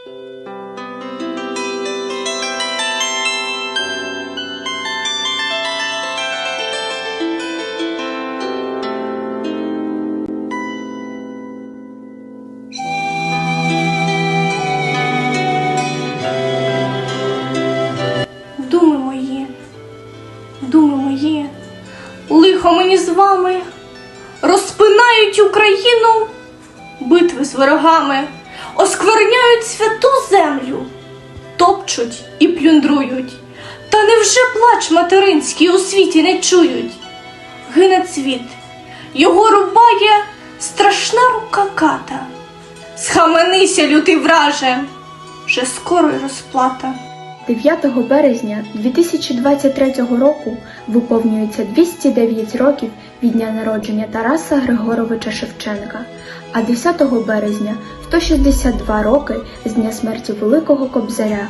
Думи мої, думи мої, лихо мені з вами, розпинають Україну, битви з ворогами, оскверняють святу землю, топчуть і плюндрують. Та невже плач материнський у світі не чують? Гине цвіт, його рубає страшна рука ката. Схаменися, лютий враже, вже скоро й розплата. 9 березня 2023 року виповнюється 209 років від дня народження Тараса Григоровича Шевченка, а 10 березня 162 роки з дня смерті Великого Кобзаря.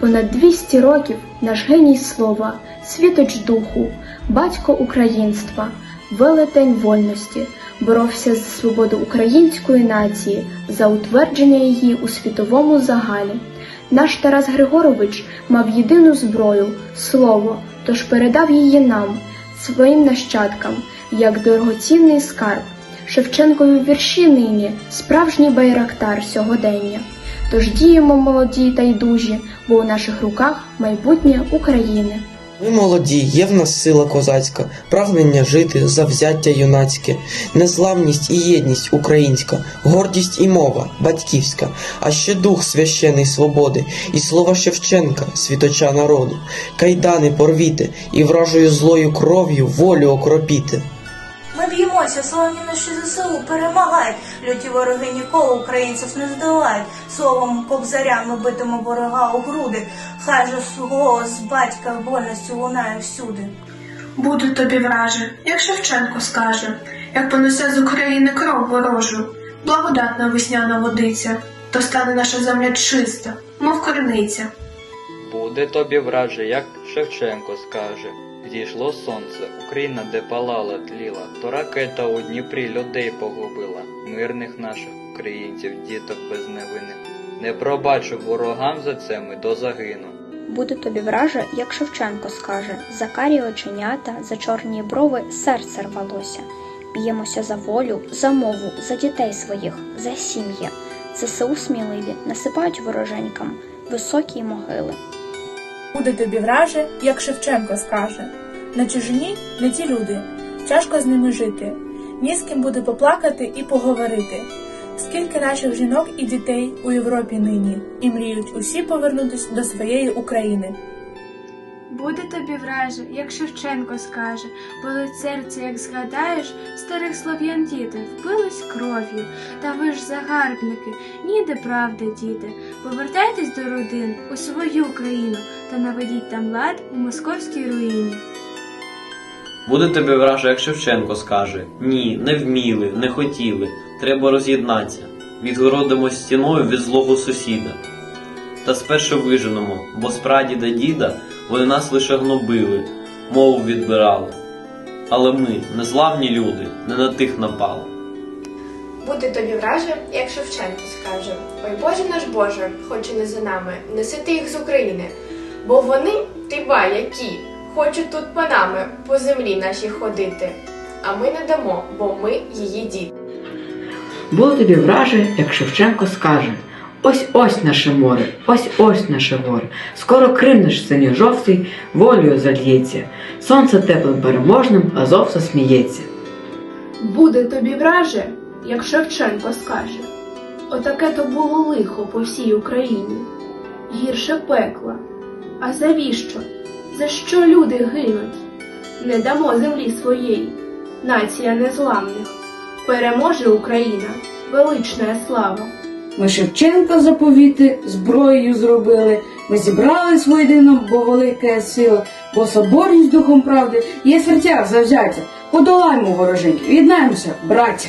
Понад 200 років наш геній слова, світоч духу, батько українства, велетень вольності, боровся за свободу української нації, за утвердження її у світовому загалі. Наш Тарас Григорович мав єдину зброю слово, тож передав її нам, своїм нащадкам, як дорогоцінний скарб. Шевченкові вірші нині справжній байрактар сьогодення. Тож діємо молоді та й дужі, бо у наших руках майбутнє України. Ми молоді, є в нас сила козацька, прагнення жити, завзяття юнацьке, незламність і єдність українська, гордість і мова батьківська, а ще дух священий свободи, і слова Шевченка, світоча народу, кайдани порвіти і вражою злою кров'ю волю окропіти. Б'ємося, славні наші ЗСУ перемагають. Люті вороги ніколи українців не здолають. Словом кобзаря ми битимо ворога у груди. Хай же голос батька вольності лунає всюди. Буде тобі враже, як Шевченко скаже, як понесе з України кров ворожу, благодатна весняна водиця, то стане наша земля чиста, мов криниця. Буде тобі враже, як Шевченко скаже. Зійшло сонце, Україна, де палала, тліла, то ракета у Дніпрі людей погубила, мирних наших українців, діток безневинних. Не пробачу ворогам за це ми до загину. Буде тобі враже, як Шевченко скаже, за карі оченята, за чорні брови серце рвалося. Б'ємося за волю, за мову, за дітей своїх, за сім'ї. ЗСУ сміливі насипають вороженькам високі могили. Буде тобі враже, як Шевченко скаже. На чужині не ті люди, тяжко з ними жити. Ні з ким буде поплакати і поговорити. Скільки наших жінок і дітей у Європі нині, і мріють усі повернутись до своєї України. Буде тобі враже, як Шевченко скаже, болить серце, як згадаєш, старих слов'ян діти впились кров'ю, та ви ж загарбники, ніде правди, діти. Повертайтесь до родин у свою країну та наведіть там лад у московській руїні. Буде тобі враже, як Шевченко скаже Ні, не вміли, не хотіли, треба роз'єднатися. Відгородимо стіною від злого сусіда. Та спершу виженемо, бо з прадіда діда вони нас лише гнобили, мову відбирали. Але ми, незламні люди, не на тих напали. Буде тобі враже, як Шевченко скаже Ой Боже наш Боже, хоч і не за нами, неси ти їх з України, бо вони, ти ба, які, хочуть тут панами по землі нашій ходити, а ми не дамо, бо ми її діти. Буде тобі враже, як Шевченко скаже Ось ось наше море, ось ось наше горе. Скоро Крим наш синій жовтий волею зальється. Сонце теплим переможним, Азов засміється. Буде тобі враже, як Шевченко скаже. Отаке то було лихо по всій Україні, гірше пекла. А завіщо? За що люди гинуть? Не дамо землі своєї, нація незламних. Переможе Україна, велична слава. Ми Шевченка заповіти зброєю зробили. Ми зібрались воєдино, бо велика сила, бо соборність духом правди є в серцях завзяття. Подолаймо вороженьки, єднаємося, браття.